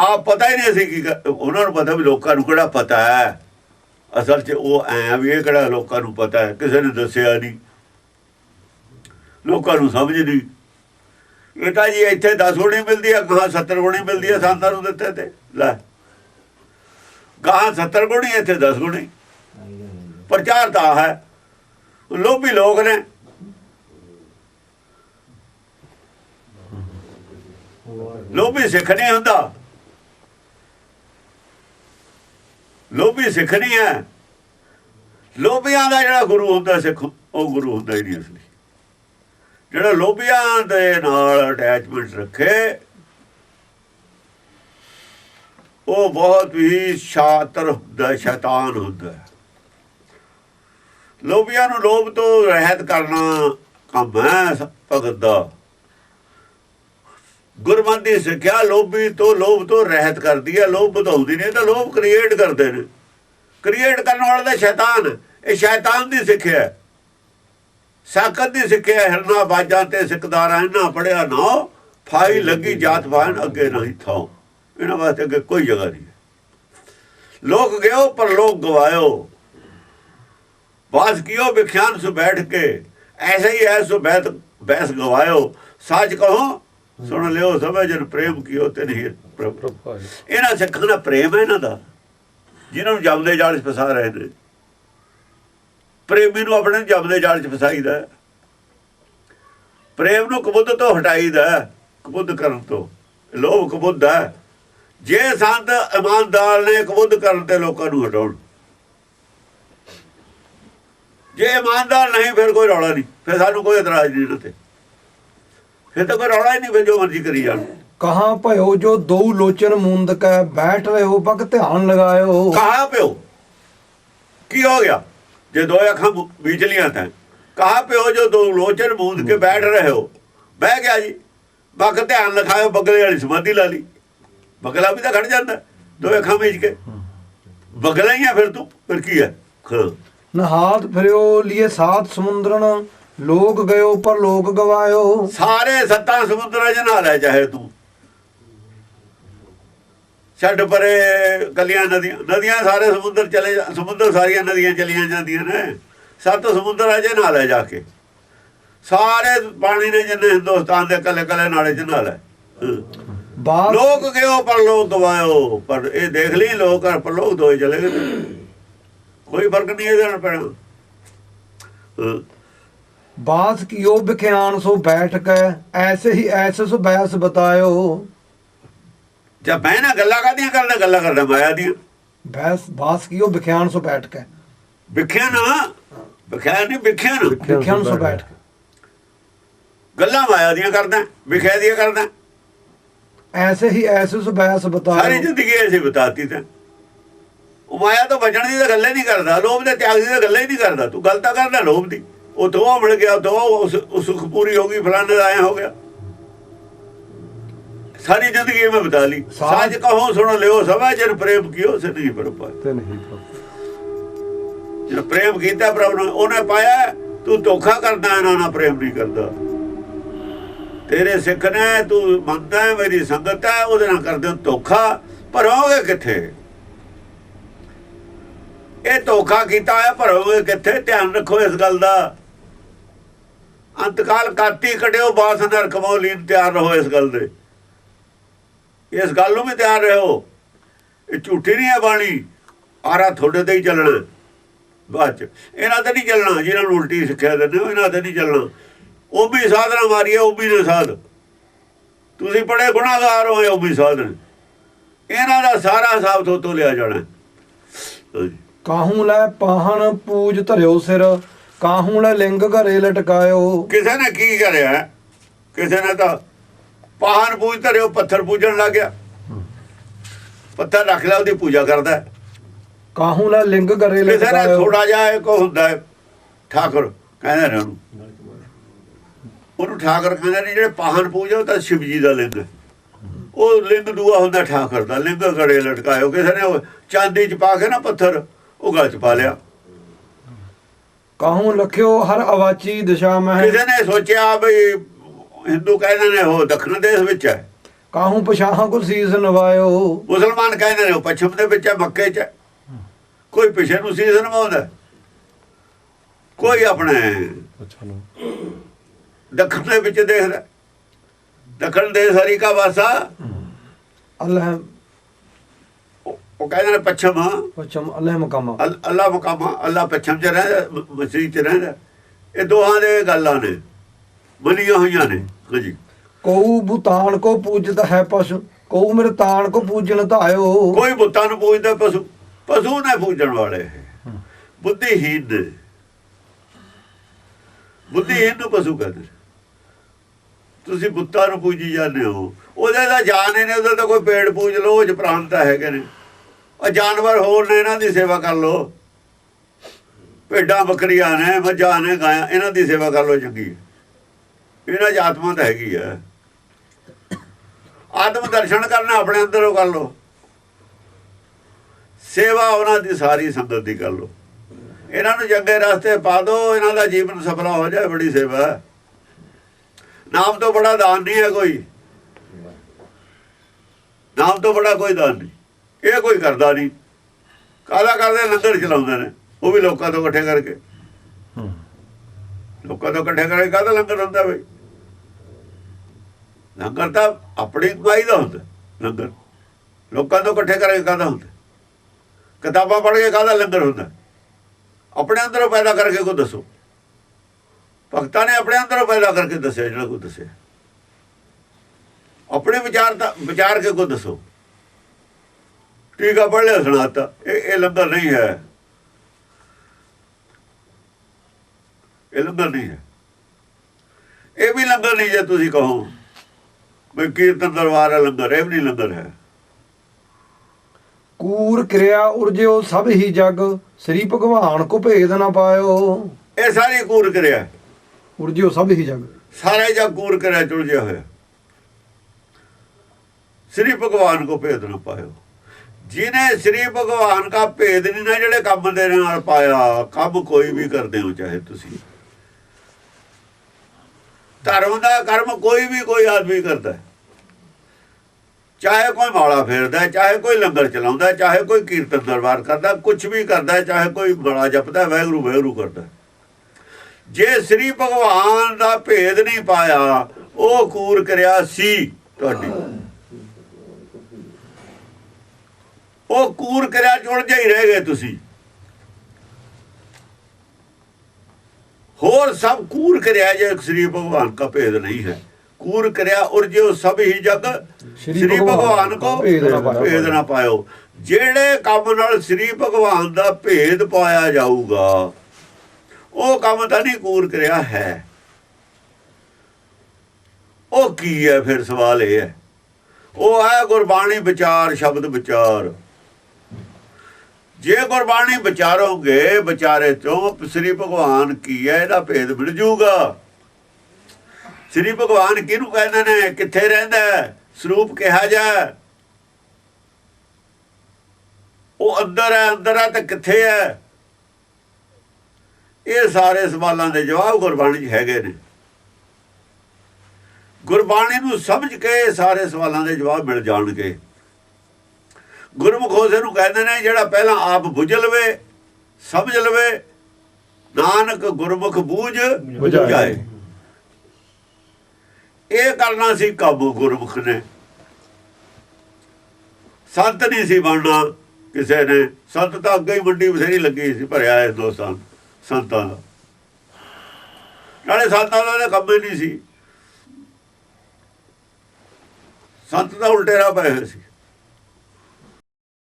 ਆਪ ਪਤਾ ਹੀ ਨਹੀਂ ਅਸੀਂ ਕੀ ਉਹਨਾਂ ਨੂੰ ਪਤਾ ਵੀ ਲੋਕਾਂ ਨੂੰ ਕਿਹੜਾ ਪਤਾ ਹੈ। ਅਸਲ 'ਚ ਉਹ ਐ ਵੀ ਇਹ ਕਿਹੜਾ ਲੋਕਾਂ ਨੂੰ ਪਤਾ ਹੈ, ਕਿਸੇ ਨੇ ਦੱਸਿਆ ਨਹੀਂ। ਲੋਕਾਂ ਨੂੰ ਸਮਝ ਨਹੀਂ। ਇਹ ਤਾਂ ਜੀ ਇੱਥੇ 10 ਗੁਣੀ ਮਿਲਦੀ ਹੈ ਗਾਂ 70 ਗੁਣੀ ਮਿਲਦੀ ਹੈ ਸੰਤਾਂ ਨੂੰ ਦਿੱਤੇ ਤੇ। ਲੈ। ਗਾਂ 70 ਗੁਣੀ ਇੱਥੇ 10 ਗੁਣੀ ਪ੍ਰਚਾਰ ਤਾਂ ਹੈ। ਲੋਭੀ ਲੋਕ ਨੇ। ਲੋਭੀ ਸਿੱਖ ਨਹੀਂ ਹੁੰਦਾ। ਲੋਭੀ ਸਿੱਖ ਨਹੀਂ ਹੈ। ਲੋਭੀਆਂ ਦਾ ਜਿਹੜਾ ਗੁਰੂ ਹੁੰਦਾ ਸਿੱਖ, ਉਹ ਗੁਰੂ ਹੁੰਦਾ ਹੀ ਨਹੀਂ ਅਸਲੀ। ਜਿਹੜਾ ਲੋਭੀਆਂ ਦੇ ਨਾਲ ਅਟੈਚਮੈਂਟ ਰੱਖੇ, ਉਹ ਬਹੁਤ ਹੀ ਸ਼ਾਤਰ ਹੁੰਦਾ, ਸ਼ੈਤਾਨ ਹੁੰਦਾ। ਹੈ। ਲੋਭੀਆਂ ਨੂੰ ਲੋਭ ਤੋਂ ਰਹਿਤ ਕਰਨਾ ਕੰਮ ਹੈ, ਭਗਤ ਦਾ। ਗੁਰਮਤਿ ਦੀ ਸਿੱਖਿਆ ਲੋਭੀ ਤੋਂ ਲੋਭ ਤੋਂ ਰਹਿਤ ਕਰਦੀ ਹੈ, ਲੋਭ ਵਧਾਉਂਦੀ ਨਹੀਂ ਤਾਂ ਲੋਭ ਕ੍ਰੀਏਟ ਕਰਦੇ ਨੇ। ਕ੍ਰੀਏਟ ਕਰਨ ਵਾਲਾ ਤਾਂ ਸ਼ੈਤਾਨ, ਇਹ ਸ਼ੈਤਾਨ ਦੀ ਸਿੱਖਿਆ ਹੈ। ਸਾਕਤ ਦੀ ਸਿੱਖਿਆ ਹਿਰਨਾ ਬਾਜਾਂ ਤੇ ਸਿੱਖਦਾਰਾਂ ਇਹਨਾਂ ਪੜਿਆ ਨਾ ਫਾਈ ਲੱਗੀ ਜਾਤ ਬਾਣ ਅੱਗੇ ਨਹੀਂ ਥਾਉ। ਇਹਨਾਂ ਵਾਸਤੇ ਅੱਗੇ ਕੋਈ ਜਗ੍ਹਾ ਨਹੀਂ ਲੋਕ ਗਿਓ, ਪਰ ਲੋਕ ਗਵਾਇਓ। ਬਾਸ ਕੀਓ, ਵਿਖਿਆਨ ਸੁ ਬੈਠ ਕੇ, ਐਸੇ ਹੀ ਐਸੋ ਬੈਤ ਬੈਸ ਗਵਾਇਓ। ਸੱਚ ਕਹੋ ਸੁਣ ਲਿਓ ਸਭੇ ਜਨ ਪ੍ਰੇਮ ਕੀਓ ਤੇ ਨਹੀਂ ਪ੍ਰਭ ਇਹਨਾਂ ਸਿੱਖਾਂ ਦਾ ਪ੍ਰੇਮ ਹੈ ਇਹਨਾਂ ਦਾ ਜਿਨ੍ਹਾਂ ਨੂੰ ਜਮਦੇ ਜਾਲ 'ਚ ਫਸਾ ਰਹੇ ਨੇ। ਪ੍ਰੇਮੀ ਨੂੰ ਆਪਣੇ ਜੰਮਦੇ ਜਾਲ 'ਚ ਫਸਾਈਦਾ ਹੈ। ਪ੍ਰੇਮ ਨੂੰ ਕਬੁੱਧ ਤੋਂ ਹਟਾਈਦਾ ਹੈ, ਕਬੁੱਧ ਕਰਨ ਤੋਂ। ਲੋਭ ਕਬੁੱਧ ਹੈ। ਜੇ ਸੰਤ ਇਮਾਨਦਾਰ ਨੇ ਕਬੁੱਧ ਕਰਨ ਤੇ ਲੋਕਾਂ ਨੂੰ ਹਟਾਉਣ। ਜੇ ਇਮਾਨਦਾਰ ਨਹੀਂ ਫਿਰ ਕੋਈ ਰੌਲਾ ਨਹੀਂ ਫਿਰ ਸਾਨੂੰ ਕੋਈ ਇਤਰਾਜ਼ ਨਹੀਂ ਇਹਨਾਂ ਤੇ। ਫਿਰ ਤਾਂ ਕੋਈ ਰੌਲਾ ਹੀ ਨਹੀਂ ਫਿਰ ਜੋ ਮਰਜ਼ੀ ਕਰੀ ਜਾਣ। ਕਹਾਂ ਭਇਓ ਜੋ ਦੋ ਲੋਚਨ ਮੁੰਦ ਕੈ ਬੈਠ ਰਹੇ ਹੋ ਬਕ ਧਿਆਨ ਲਗਾਇਓ। ਕਹਾ ਪਿਓ ਕੀ ਹੋ ਗਿਆ? ਜੇ ਦੋ ਅੱਖਾਂ ਬੀਜ ਲੀਆਂ ਤਾਂ। ਕਹਾ ਪਿਓ ਜੋ ਦੋ ਲੋਚਨ ਮੂੰਦ ਕੇ ਬੈਠ ਰਹੇ ਹੋ? ਬਹਿ ਗਿਆ ਜੀ। ਬਕ ਧਿਆਨ ਲਖਾਇਓ ਬਗਲੇ ਵਾਲੀ ਸਮਾਧੀ ਲਾ ਲਈ। ਬਗਲਾ ਵੀ ਤਾਂ ਖੜ ਜਾਂਦਾ ਦੋ ਅੱਖਾਂ ਬੀਜ ਕੇ। ਬਗਲਾ ਹੀ ਆ ਫਿਰ ਤੂੰ ਫਿਰ ਕੀ ਹੈ? ਹਾਂ ਨਹਾਤ ਫਿਰਿਓ ਲਿਏ ਸਾਤ ਸਮੁੰਦਰਨ ਲੋਕ ਗਇਓ ਪਰ ਲੋਕ ਗਵਾਇਓ। ਸਾਰੇ ਸੱਤਾਂ ਸਮੁੰਦਰਾਂ 'ਚ ਨਹਾ ਲੈ ਚਾਹੇ ਤੂੰ। ਛੱਡ ਪਰੇ ਕਲੀਆਂ ਨਦੀਆਂ ਨਦੀਆਂ ਸਾਰੇ ਸਮੁੰਦਰ ਚਲੇ ਜਾ- ਸਮੁੰਦਰ ਸਾਰੀਆਂ ਨਦੀਆਂ ਚਲੀਆਂ ਜਾਂਦੀਆਂ ਨੇ। ਸੱਤ ਸਮੁੰਦਰਾਂ 'ਚ ਨਹਾ ਲੈ ਜਾ ਕੇ। ਸਾਰੇ ਪਾਣੀ ਨੇ ਜਿੰਨੇ ਹਿੰਦੁਸਤਾਨ ਦੇ ਕੱਲੇ ਕੱਲੇ ਨਾਲੇ 'ਚ ਨਹਾ ਲੈ। ਹਾਂ। ਲੋਕ ਗਿਓ ਪਰ ਲੋਕ ਗਵਾਇਓ ਪਰ ਇਹ ਦੇਖ ਲਈ ਲੋਕ ਔਰ ਪਰ ਲੋਕ ਦੋਏ ਚਲੇ ਗਏ ਕੋਈ ਫ਼ਰਕ ਨਹੀਂ ਇਹਦੇ ਨਾਲ ਪੈਣਾ। ਹਾਂ। ਬਾਤ ਕੀਓ ਵਿਖਿਆਨ ਸੋ ਬੈਠ ਕੈ ਐਸੇ ਹੀ ਐਸੇ ਸੋ ਬੈਸ ਬਤਾਇਓ। ਜਦ ਮੈਂ ਨਾ ਗੱਲਾਂ ਕਰਦੀਆਂ ਕਰਦਾ ਗੱਲਾਂ ਕਰਦਾ ਮਾਇਆ ਦੀਆਂ। ਬੈਸ ਬਾਸ ਕੀਓ ਵਿਖਿਆਨ ਸੋ ਬੈਠ ਕੈ। ਵਿਖਿਆ ਨਾ ਵਿਖਿਆ ਨਹੀਂ ਵਿਖਿਆ ਨਾ ਵਿਖਿਆਨ ਸੋ ਬੈਠ ਕੈ। ਗੱਲਾਂ ਮਾਇਆ ਦੀਆਂ ਕਰਦਾ ਵਿਖਿਆ ਦੀਆਂ ਕਰਦਾ। ਐਸੇ ਹੀ ਐਸੇ ਸੋ ਬੈਸ ਸਾਰੀ ਬਤਾਇਓ ਜ਼ਿੰਦਗੀ ਐਸੀ ਬਤਾਤੀ ਤਾਂ। ਉਹ ਮਾਇਆ ਤੋਂ ਬਚਣ ਦੀ ਤਾਂ ਗੱਲ ਨਹੀਂ ਕਰਦਾ ਲੋਭ ਦੇ ਤਿਆਗ ਦੀ ਤਾਂ ਗੱਲ ਹੀ ਨਹੀਂ ਕਰਦਾ। ਤੂੰ ਗੱਲ ਤਾਂ ਕਰਦਾ ਲੋਭ ਦੀ। ਉਹ ਦੋ ਮਿਲ ਗਿਆ ਦੋ ਉਸ ਸੁਖ ਪੂਰੀ ਹੋ ਗਈ ਫਲਾਣੇ ਦਾ ਆਇਆ ਹੋ ਗਿਆ। ਸਾਰੀ ਜ਼ਿੰਦਗੀ ਮੈਂ ਬਤਾ ਲਈ। ਸਾਜ- ਕਹੋ ਸੁਣ ਲਿਓ ਸਭਾ ਜਨ ਪ੍ਰੇਮ ਕੀਓ ਸਿੱਧੀ ਪਰਪਾ ਤੇ ਨਹੀਂ ਪ੍ਰਭੂ ਜੇ ਪ੍ਰੇਮ ਕੀਤਾ ਪ੍ਰਭੂ ਨੇ ਉਹਨੇ ਪਾਇਆ ਤੂੰ ਧੋਖਾ ਕਰਦਾ ਇਹਨਾਂ ਨਾਲ ਪ੍ਰੇਮ ਨਹੀਂ ਕਰਦਾ। ਤੇਰੇ ਸਿੱਖ ਨੇ ਤੂੰ ਮੰਨਦਾ ਹੈ ਮੇਰੀ ਸੰਗਤ ਹੈ ਉਹਦੇ ਨਾਲ ਕਰਦੇ ਧੋਖਾ ਭਰੋਗੇ ਕਿੱਥੇ? ਇਹ ਧੋਖਾ ਕੀਤਾ ਹੈ ਭਰੋਗੇ ਕਿੱਥੇ? ਧਿਆਨ ਰੱਖੋ ਇਸ ਗੱਲ ਦਾ। ਅੰਤਕਾਲ ਕਾਤੀ ਕਟਿਓ ਬਾਸ ਨਰਕ ਮੌਲੀਨ ਤਿਆਰ ਰਹੋ ਇਸ ਗੱਲ ਦੇ। ਇਸ ਗੱਲ ਨੂੰ ਵੀ ਤਿਆਰ ਰਹੋ। ਇਹ ਝੂਠੀ ਨਹੀਂ ਹੈ ਬਾਣੀ। ਆਰਾ ਤੁਹਾਡੇ ਤੇ ਹੀ ਚੱਲਣਾ। ਬਾਅਦ ਚ। ਇਹਨਾਂ ਤੇ ਨਹੀਂ ਚੱਲਣਾ, ਜਿਹਨਾਂ ਨੂੰ ਉਲਟੀ ਸਿੱਖਿਆ ਦਿੰਦੇ ਹੋ ਇਹਨਾਂ ਤੇ ਨਹੀਂ ਚੱਲਣਾ। ਉਹ ਵੀ ਸਾਧਨਾ ਮਾਰੀ ਹੈ ਉਹ ਵੀ ਨੇ ਸਾਧ। ਤੁਸੀਂ ਬੜੇ ਗੁਨਾਹਗਾਰ ਹੋਏ ਉਹ ਵੀ ਸਾਧਨ ਇਹਨਾਂ ਦਾ ਸਾਰਾ ਹਿਸਾਬ ਤੋਂ ਤੋਂ ਲਿਆ ਜਾਣਾ। ਹਾਂਜੀ। ਕਾਹੂ ਲੈ ਪਾਹਣ, ਪੂਜ ਧਰਿਓ ਸਿਰ। ਕਾਹੂ ਲੈ ਲਿੰਗ ਘਰੇ ਲਟਕਾਇਓ। ਕਿਸੇ ਨੇ ਕੀ ਕਰਿਆ? ਕਿਸੇ ਨੇ ਤਾਂ ਪਾਹਨ ਪੂਜ ਧਰਿਓ ਪੱਥਰ ਪੂਜਣ ਲੱਗ ਗਿਆ। ਪੱਥਰ ਰੱਖ ਲਿਆ ਉਹਦੀ ਪੂਜਾ ਕਰਦਾ। ਹੈ। ਕਾਹੂ ਲੈ ਲਿੰਗ ਘਰੇ ਕਿਸੇ ਨੇ ਲਟਕਾਇਓ। ਥੋੜਾ ਜਿਹਾ ਇੱਕ ਹੁੰਦਾ ਹੈ, ਠਾਕੁਰ ਕਹਿੰਦੇ ਨੇ ਉਹਨੂੰ। ਉਹਨੂੰ ਠਾਕੁਰ ਕਹਿੰਦੇ ਨੇ ਜਿਹੜੇ ਪਾਹਨ ਪੂਜਾ ਉਹ ਤਾਂ ਸ਼ਿਵ ਜੀ ਦਾ ਲਿੰਗ। ਉਹ ਲਿੰਗ ਦੂਆ ਹੁੰਦਾ ਠਾਕੁਰ ਦਾ। ਲਿੰਗ ਘੜੇ ਲਟਕਾਇਓ। ਕਿਸੇ ਨੇ ਚਾਂਦੀ ਚ ਪਾ ਕੇ ਨਾ ਪੱਥਰ ਉਹ ਗਲ ਚ ਪਾ ਲਿਆ। ਕਾਹੂ ਲਖਿਓ ਹਰ ਅਵਾਚੀ ਦਿਸ਼ਾ ਮਹਿ। ਕਿਸੇ ਨੇ ਸੋਚਿਆ ਵੀ ਹਿੰਦੂ ਕਹਿੰਦੇ ਨੇ ਉਹ ਦੱਖਣ ਦੇਸ਼ ਵਿੱਚ ਹੈ। ਕਾਹੂ ਪਛਾਹਾਂ ਕੋ ਸੀਸ ਨਵਾਇਓ। ਮੁਸਲਮਾਨ ਕਹਿੰਦੇ ਨੇ ਉਹ ਪੱਛਮ ਦੇ ਵਿੱਚ ਹੈ ਮੱਕੇ 'ਚ। ਕੋਈ ਪਿਛੇ ਨੂੰ ਸੀਸ ਨਵਾਉਂਦਾ ਕੋਈ ਆਪਣੇ ਦੱਖਣ ਦੇ ਵਿੱਚ ਦੇਖਦਾ ਦੱਖਣ ਦੇ ਹਰੀ ਕਾ ਵਾਸਾ। ਅੱਲਾਹ ਉਹ ਕਹਿੰਦੇ ਨੇ ਪੱਛਮ ਪਛਮ ਅੱਲਾਹ ਮਕਾਮਾ। ਅੱਲ- ਅੱਲਾ ਮਕਾਮਾ ਅੱਲਾ ਪੱਛਮ 'ਚ ਰਹਿੰਦਾ ਮ- ਮਸੀਹ 'ਚ ਰਹਿੰਦਾ। ਇਹ ਦੋਹਾਂ ਦੇ ਗੱਲਾਂ ਨੇ ਬਣੀਆਂ ਹੋਈਆਂ ਨੇ ਹਾਂਜੀ। ਕਉ ਭੂਤਾਨ ਕੋ ਪੂਜਤ ਹੈ ਪਸ਼ੂ ਕਉ ਮੇਰੇ ਤਾਨ ਕੋ ਪੂਜਨ ਧਾਇਓ ਕੋਈ ਬੁੱਤਾਂ ਨੂੰ ਪੂਜਦਾ ਪਸ਼ੂ ਪਸ਼ੂ ਨੇ ਪੂਜਣ ਵਾਲੇ ਬੁੱਧੀਹੀਨ ਨੇ। ਬੁੱਧੀਹੀਨ ਨੂੰ ਪਸ਼ੂ ਕਹਿੰਦੇ। ਤੁਸੀਂ ਬੁੱਤਾਂ ਨੂੰ ਪੂਜੀ ਜਾਂਦੇ ਹੋ। ਉਹਦੇ ਦਾ ਜਾਨ ਹੀ ਨੇ ਉਹਦੇ ਤਾਂ ਕੋਈ ਪੇੜ ਪੂਜ ਲਓ ਉਹ ਚ ਹੈਗੇ ਨੇ। ਉਹ ਜਾਨਵਰ ਹੋਰ ਨੇ, ਇਹਨਾਂ ਦੀ ਸੇਵਾ ਕਰ ਲਓ। ਭੇਡਾਂ ਬੱਕਰੀਆਂ ਨੇ, ਮੱਝਾਂ ਨੇ, ਗਾਇਆਂ, ਇਹਨਾਂ ਦੀ ਸੇਵਾ ਕਰ ਲਓ ਚੰਗੀ। ਇਹਨਾਂ 'ਚ ਆਤਮਾ ਤਾਂ ਹੈਗੀ ਹੈ ਆਤਮ ਦਰਸ਼ਨ ਕਰਨਾ ਆਪਣੇ ਅੰਦਰੋਂ ਕਰ ਲਓ। ਸੇਵਾ ਉਹਨਾਂ ਦੀ ਸਾਰੀ ਸੰਗਤ ਦੀ ਕਰ ਲਓ। ਇਹਨਾਂ ਨੂੰ ਚੰਗੇ ਰਸਤੇ ਪਾ ਦਿਓ ਇਹਨਾਂ ਦਾ ਜੀਵਨ ਸਫਲਾ ਹੋ ਜਾਏ, ਬੜੀ ਸੇਵਾ। ਨਾਮ ਤੋਂ ਬੜਾ ਦਾਨ ਨਹੀਂ ਹੈ ਕੋਈ। ਨਾਮ ਤੋਂ ਬੜਾ ਕੋਈ ਦਾਨ ਨਹੀਂ। ਇਹ ਕੋਈ ਕਰਦਾ ਨਹੀਂ। ਕਾਲਾ ਕਰਦੇ? ਲੰਗਰ ਚਲਾਉਂਦੇ ਨੇ। ਉਹ ਵੀ ਲੋਕਾਂ ਤੋਂ ਇਕੱਠੇ ਕਰਕੇ। ਲੋਕਾਂ ਤੋਂ ਇਕੱਠੇ ਕਰਕੇ ਕਾਹਦਾ ਲੰਗਰ ਹੁੰਦਾ ਬਈ? ਲੰਗਰ ਤਾਂ ਆਪਣੀ ਕਮਾਈ ਦਾ ਹੁੰਦਾ, ਲੰਗਰ। ਲੋਕਾਂ ਤੋਂ ਇਕੱਠੇ ਕਰਕੇ ਕਾਹਦਾ ਹੁੰਦਾ? ਕਿਤਾਬਾਂ ਪੜ੍ਹ ਕੇ ਕਾਹਦਾ ਲੰਗਰ ਹੁੰਦਾ? ਆਪਣੇ ਅੰਦਰੋਂ ਪੈਦਾ ਕਰਕੇ ਕੋ ਦੱਸੋ। ਭਗਤਾਂ ਨੇ ਆਪਣੇ ਅੰਦਰੋਂ ਪੈਦਾ ਕਰਕੇ ਦੱਸਿਆ, ਜਿਹੜਾ ਕੋ ਦੱਸਿਆ। ਆਪਣੇ ਵਿਚਾਰ ਤਾਂ ਵਿਚਾਰ ਕੇ ਕੋ ਦੱਸੋ। ਟੀਕਾ ਪੜ੍ਹ ਲਿਆ ਸੁਣਾਤਾ। ਇਹ ਇਹ ਲੰਗਰ ਨਹੀਂ ਹੈ। ਇਹ ਲੰਗਰ ਨਹੀਂ ਹੈ। ਇਹ ਵੀ ਲੰਗਰ ਨਹੀਂ ਜੇ ਤੁਸੀਂ ਕਹੋ। ਵੀ ਕੀਰਤਨ ਦਰਬਾਰ ਹੈ ਲੰਗਰ ਇਹ ਵੀ ਨਹੀਂ ਲੰਗਰ ਹੈ। ਕੂਰ ਕਿਰਿਆ ਉਰਜਿਓ ਸਭ ਹੀ ਜਗ। ਸ੍ਰੀ ਭਗਵਾਨ ਕੋ ਭੇਦ ਨਾ ਪਾਇਓ। ਇਹ ਸਾਰੀ ਕੂਰ ਕਰਿਆ ਉਰਜਿਓ ਸਭ ਹੀ ਜਗ। ਸਾਰੇ ਜਗ ਕੂਰ ਕਰਿਆ ਚੁਲਝਿਆ ਹੋਇਆ। ਸ੍ਰੀ ਭਗਵਾਨ ਕੋ ਭੇਦ ਨਾ ਪਾਇਓ। ਜਿਨੇ ਸ੍ਰੀ ਭਗਵਾਨ ਦਾ ਭੇਦ ਨਹੀਂ ਨਾ ਜਿਹੜੇ ਕੰਮ ਦੇ ਨਾਲ ਪਾਇਆ ਕੰਮ ਕੋਈ ਵੀ ਕਰਦੇ ਹੋ ਚਾਹੇ ਤੁਸੀਂ। ਧਰਮ ਦਾ ਕਰਮ ਕੋਈ ਵੀ ਕੋਈ ਆਦਮੀ ਕਰਦਾ ਚਾਹੇ ਕੋਈ ਮਾਲਾ ਫੇਰਦਾ ਚਾਹੇ ਕੋਈ ਲੰਗਰ ਚਲਾਉਂਦਾ ਚਾਹੇ ਕੋਈ ਕੀਰਤਨ ਦਰਬਾਰ ਕਰਦਾ ਕੁਝ ਵੀ ਕਰਦਾ ਚਾਹੇ ਕੋਈ ਬੜਾ ਜਪਦਾ ਹੈ, ਵਾਹਿਗੁਰੂ ਕਰਦਾ ਜੇ ਸ੍ਰੀ ਭਗਵਾਨ ਦਾ ਭੇਦ ਨਹੀਂ ਪਾਇਆ ਉਹ ਕੂਰ ਕਰਿਆ ਸੀ ਤੁਹਾਡੀ। ਉਹ ਕੂਰ ਕਰਿਆ ਜੁੜ ਜਾਈ ਰਹਿ ਗਏ ਤੁਸੀਂ। ਹੋਰ ਸਭ ਕੂਰ ਕਰਿਆ ਜੇ ਸ੍ਰੀ ਭਗਵਾਨ ਦਾ ਭੇਦ ਨਹੀਂ ਹੈ। ਕੂਰ ਕਰਿਆ ਔਰ ਜੋ ਸਭ ਹੀ ਜਗ ਸ਼੍ਰੀ ਭਗਵਾਨ ਕੋ ਭੇਦ ਨਾ ਪਾਇਓ। ਭੇਦ ਨਾ ਪਾਇਓ। ਜਿਹੜੇ ਕੰਮ ਨਾਲ ਸ੍ਰੀ ਭਗਵਾਨ ਦਾ ਭੇਦ ਪਾਇਆ ਜਾਊਗਾ ਉਹ ਕੰਮ ਤਾਂ ਨਹੀਂ ਕੂਰ ਕਰਿਆ ਹੈ। ਉਹ ਕੀ ਹੈ ਫਿਰ ਸਵਾਲ ਇਹ ਹੈ। ਉਹ ਹੈ ਗੁਰਬਾਣੀ ਵਿਚਾਰ ਸ਼ਬਦ ਵਿਚਾਰ। ਜੇ ਗੁਰਬਾਣੀ ਵਿਚਾਰੋਗੇ ਵਿਚਾਰੇ ਚੋਂ ਸ੍ਰੀ ਭਗਵਾਨ ਕੀ ਹੈ? ਇਹਦਾ ਭੇਦ ਮਿਲ ਜੂਗਾ। ਸ੍ਰੀ ਭਗਵਾਨ ਕਿਹਨੂੰ ਕਹਿੰਦੇ ਨੇ? ਕਿੱਥੇ ਰਹਿੰਦਾ ਸਰੂਪ ਕਿਹਾ ਜਾ ਉਹ ਅੰਦਰ ਹੈ ਅੰਦਰ ਹੈ ਤਾਂ ਕਿੱਥੇ ਹੈ? ਇਹ ਸਾਰੇ ਸਵਾਲਾਂ ਦੇ ਜਵਾਬ ਗੁਰਬਾਣੀ 'ਚ ਹੈਗੇ ਨੇ। ਗੁਰਬਾਣੀ ਨੂੰ ਸਮਝ ਕੇ ਸਾਰੇ ਸਵਾਲਾਂ ਦੇ ਜਵਾਬ ਮਿਲ ਜਾਣਗੇ। ਗੁਰਮੁਖ ਉਸੇ ਨੂੰ ਕਹਿੰਦੇ ਨੇ ਜਿਹੜਾ ਪਹਿਲਾਂ ਆਪ ਬੁੱਝ ਲਵੇ ਸਮਝ ਲਵੇ ਨਾਨਕ ਗੁਰਮੁਖ ਬੂਝ ਬੁਝਾਏ। ਇਹ ਕਰਨਾ ਸੀ ਕਾਬੂ ਗੁਰਮੁਖ ਨੇ। ਸੰਤ ਨਹੀਂ ਸੀ ਬਣਨਾ ਕਿਸੇ ਨੇ। ਸੰਤ ਤਾਂ ਅੱਗੇ ਹੀ ਮੰਡੀ ਬਥੇਰੀ ਲੱਗੀ ਸੀ ਭਰਿਆ ਹੈ ਦੋਸਤਾਂ ਸੰਤਾਂ ਦਾ। ਨਾਲੇ ਸੰਤਾਂ ਦਾ ਕੰਮ ਹੀ ਨਹੀਂ ਸੀ। ਸੰਤ ਤਾਂ ਉਲਟੇ ਰਾਹ ਪਏ ਹੋਏ ਸੀ।